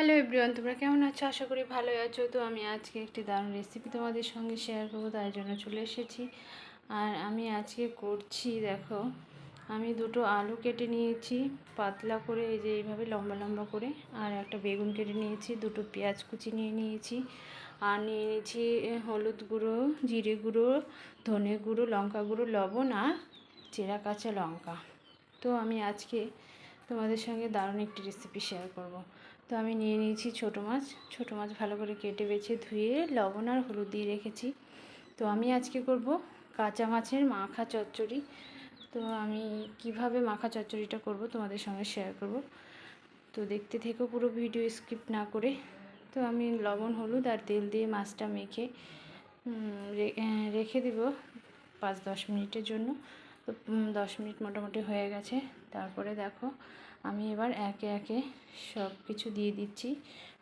Hello everyone তোমরা কেমন আছো? আশা করি ভালোই আছো। তো আমি আজকে একটি দারুণ রেসিপি তোমাদের সঙ্গে শেয়ার করব তার জন্য চলে এসেছি। আর আমি আজকে করছি, দেখো, আমি দুটো আলু কেটে নিয়েছি, পাতলা করে, এই যে এইভাবে লম্বা লম্বা করে, আর একটা বেগুন কেটে নিয়েছি, দুটো পেঁয়াজ কুচি নিয়ে নিয়েছি, আর নিয়ে নিয়েছি হলুদ গুঁড়ো, জিরে গুঁড়ো, ধনে গুঁড়ো, লঙ্কা গুঁড়ো, লবণ, আর চেরা কাঁচা লঙ্কা। তো আমি আজকে তোমাদের সঙ্গে দারুণ একটি রেসিপি শেয়ার করব। তো আমি নিয়ে নিয়েছি ছোটো মাছ। ছোটো মাছ ভালো করে কেটে বেছে ধুয়ে লবণ আর হলুদ দিয়ে রেখেছি। তো আমি আজকে করব কাঁচা মাছের মাখা চচ্চড়ি। তো আমি কীভাবে মাখা চচ্চড়িটা করব তোমাদের সঙ্গে শেয়ার করব। তো দেখতে থেকেও পুরো ভিডিও স্কিপ না করে। তো আমি লবণ, হলুদ আর তেল দিয়ে মাছটা মেখে রেখে দেব পাঁচ দশ মিনিটের জন্য। তো দশ মিনিট মোটামুটি হয়ে গেছে। তারপরে দেখো, আমি এবার একে একে সব কিছু দিয়ে দিচ্ছি।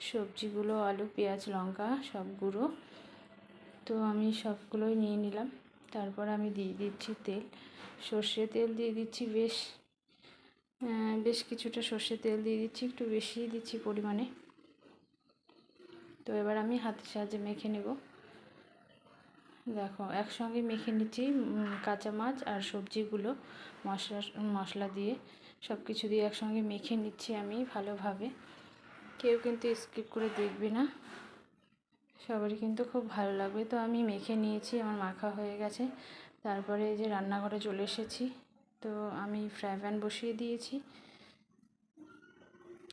সবজিগুলো, আলু, পেঁয়াজ, লঙ্কা, সব গুঁড়ো। তো আমি সবগুলোই নিয়ে নিলাম। তারপর আমি দিয়ে দিচ্ছি তেল। সর্ষে তেল দিয়ে দিচ্ছি বেশ বেশ কিছুটা সর্ষে তেল দিয়ে দিচ্ছি, একটু বেশি দিচ্ছি পরিমাণে। তো এবার আমি হাতের সাহায্যে মেখে নেব। দেখো, একসঙ্গে মেখে নিচ্ছি কাঁচা মাছ আর সবজিগুলো, মশলা মশলা দিয়ে। সব কিছু দিয়ে একসঙ্গে মেখে নিচ্ছি আমি ভালোভাবে। কেউ কিন্তু স্কিপ করে দেখবে না। সবারই কিন্তু খুব ভালো লাগবে। তো আমি মেখে নিয়েছি, আমার মাখা হয়ে গেছে। তারপরে যে রান্নাঘরে চলে এসেছি, তো আমি ফ্রাই প্যান বসিয়ে দিয়েছি।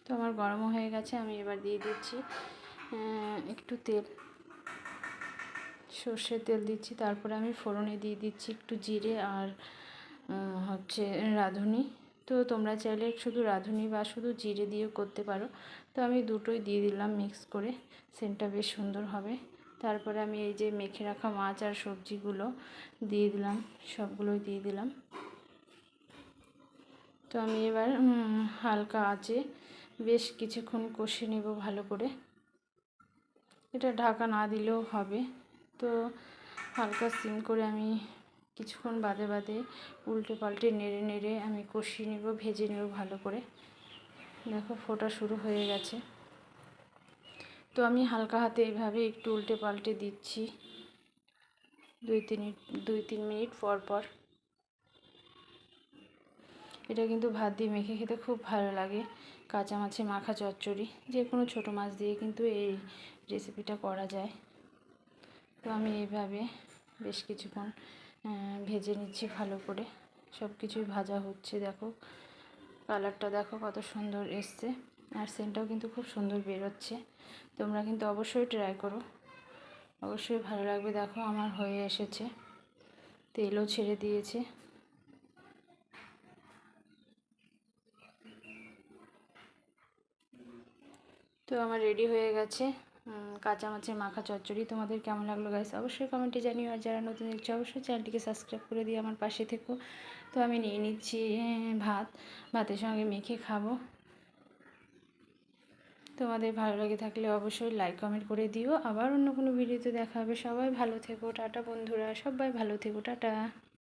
তো আমার গরমও হয়ে গেছে, আমি এবার দিয়ে দিচ্ছি একটু তেল। সর্ষের তেল দিচ্ছি, তারপরে আমি ফোড়নে দিয়ে দিচ্ছি একটু জিরে আর হচ্ছে রাঁধুনি। তো তোমরা চাইলে শুধু রাঁধুনি বা শুধু জিরে দিয়েও করতে পারো। তো আমি দুটোই দিয়ে দিলাম মিক্স করে, সেন্টটা বেশ সুন্দর হবে। তারপরে আমি এই যে মেখে রাখা মাছ আর সবজিগুলো দিয়ে দিলাম, সবগুলোই দিয়ে দিলাম। তো আমি এবার হালকা আঁচে বেশ কিছুক্ষণ কষে নেব ভালো করে। এটা ঢাকা না দিলেও হবে। তো হালকা সিম করে আমি কিছুক্ষণ বাদে বাদে উল্টে পাল্টে নেড়ে নেড়ে আমি কষিয়ে নেব, ভেজে নেব ভালো করে। দেখো, ফোটা শুরু হয়ে গেছে। তো আমি হালকা হাতে এইভাবে একটু উল্টে পাল্টে দিচ্ছি। দুই তিন দুই তিন মিনিট পর পর। এটা কিন্তু ভাত দিয়ে মেখে খেতে খুব ভালো লাগে। কাঁচা মাছে মাখা চচ্চড়ি যে কোনো ছোটো মাছ দিয়ে কিন্তু এই রেসিপিটা করা যায়। তো আমি এইভাবে বেশ কিছুক্ষণ ভেজে নিচ্ছি ভালো করে। সব কিছুই ভাজা হচ্ছে, দেখো। কালারটা দেখো কত সুন্দর এসছে। আর সেন্টটাও কিন্তু খুব সুন্দর বেরোচ্ছে। তোমরা কিন্তু অবশ্যই ট্রাই করো। অবশ্যই ভালো লাগবে। দেখো, আমার হয়ে এসেছে। তেলও ছেড়ে দিয়েছে। তো আমার রেডি হয়ে গেছে। কাঁচা মাছের মাখা চচ্চড়ি তোমাদের কেমন লাগল গাইস অবশ্যই কমেন্টে জানিও। আর যারা নতুন দেখছ, অবশ্যই চ্যানেলটিকে সাবস্ক্রাইব করে দিয়ে আমার পাশে থেকো। তো আমি নিয়ে নিচ্ছি ভাত। ভাতের সঙ্গে মেখে খাব। তোমাদের ভালো লাগে থাকলে অবশ্যই লাইক কমেন্ট করে দিও। আবার অন্য কোনো ভিডিওতে দেখা হবে। সবাই ভালো থেকো। টাটা, বন্ধুরা। সবাই ভালো থেকো। টাটা।